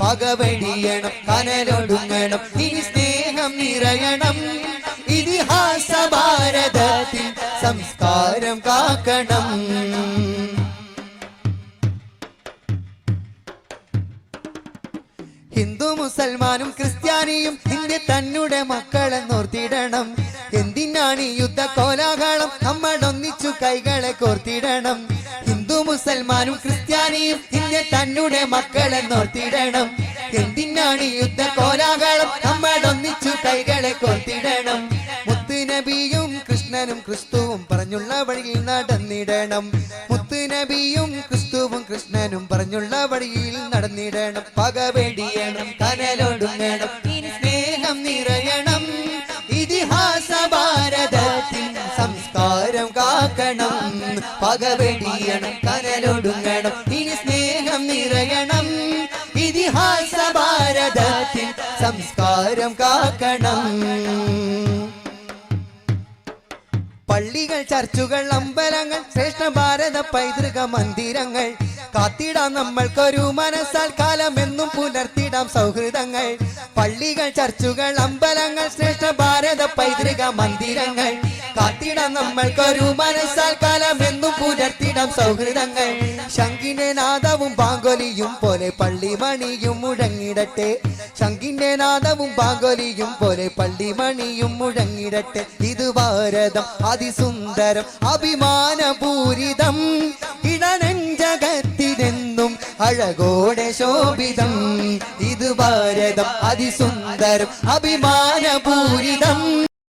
പകവെടിയണം കനലൊടുങ്ങണം ഇനി സ്നേഹം നിറയണം. ഇതിഹാസ ഭാരതത്തിൽ സംസ്കാരം കാക്കണം. ഹിന്ദു മുസൽമാനും ക്രിസ്ത്യാനിയും ഇന്ത്യ തന്നെ മക്കളെന്നോർത്തിടണം എന്തിനാണ് ഈ യുദ്ധ കോലാഹളം നമ്മൾ ഒന്നിച്ചു കൈകളെ കോർത്തിടണം. മുസൽമാനും ക്രിസ്ത്യാനിയും ഇന്ത്യ തന്നെ മക്കളെന്നോർത്തിടണം എന്തിനാണ് യുദ്ധ കോലാഹളം നമ്മൾ ഒന്നിച്ചു കൈകളെ കോർത്തിടണം. മുത്തുനബിയും കൃഷ്ണനും ക്രിസ്തുവും പറഞ്ഞുള്ള വഴിയിൽ നടന്നിടണം. മുത്തുനബിയും ക്രിസ്തുവും കൃഷ്ണനും പറഞ്ഞുള്ള വഴിയിൽ നടന്നിടണം. പകവെടിയണം കനലോടും വേണം സ്നേഹം നിറയണം കാക്കണം പകവെടിയണം കനലൊടുങ്ങണം ഇനി സ്നേഹം നിറയണം. ഇതിഹാസ ഭാരതത്തിൽ സംസ്കാരം കാക്കണം. പള്ളികൾ ചർച്ചുകൾ അമ്പലങ്ങൾ ശ്രേഷ്ഠ ഭാരത പൈതൃക മന്ദിരങ്ങൾ. കാത്തിടാം നമ്മൾക്കൊരു മനസ്സാൽ കാലം എന്നും പുലർത്തിടാം സൗഹൃദങ്ങൾ. പള്ളികൾ ചർച്ചുകൾ അമ്പലങ്ങൾ ശ്രേഷ്ഠ ഭാരത പൈതൃക മന്ദിരങ്ങൾ. കാത്തിടാം നമ്മൾക്കൊരു മനസ്സാൽ കാലം എന്നും പുലർത്തിടാം സൗഹൃദങ്ങൾ. ശങ്കിന്റെ നാദവും പാങ്കൊലിയും പോലെ പള്ളിമണിയും മുഴങ്ങിടട്ടെ. ശങ്കിന്റെ നാദവും പാങ്കൊലിയും പോലെ പള്ളിമണിയും മുഴങ്ങിടട്ടെ. ഇത് ഭാരതം അതിസുന്ദരം അഭിമാനപൂരിതം. ഇടനഞ്ചകത്തിനെന്നും അഴകോടെ ശോഭിതം. ഇത് ഭാരതം അതിസുന്ദരം അഭിമാനപൂരിതം.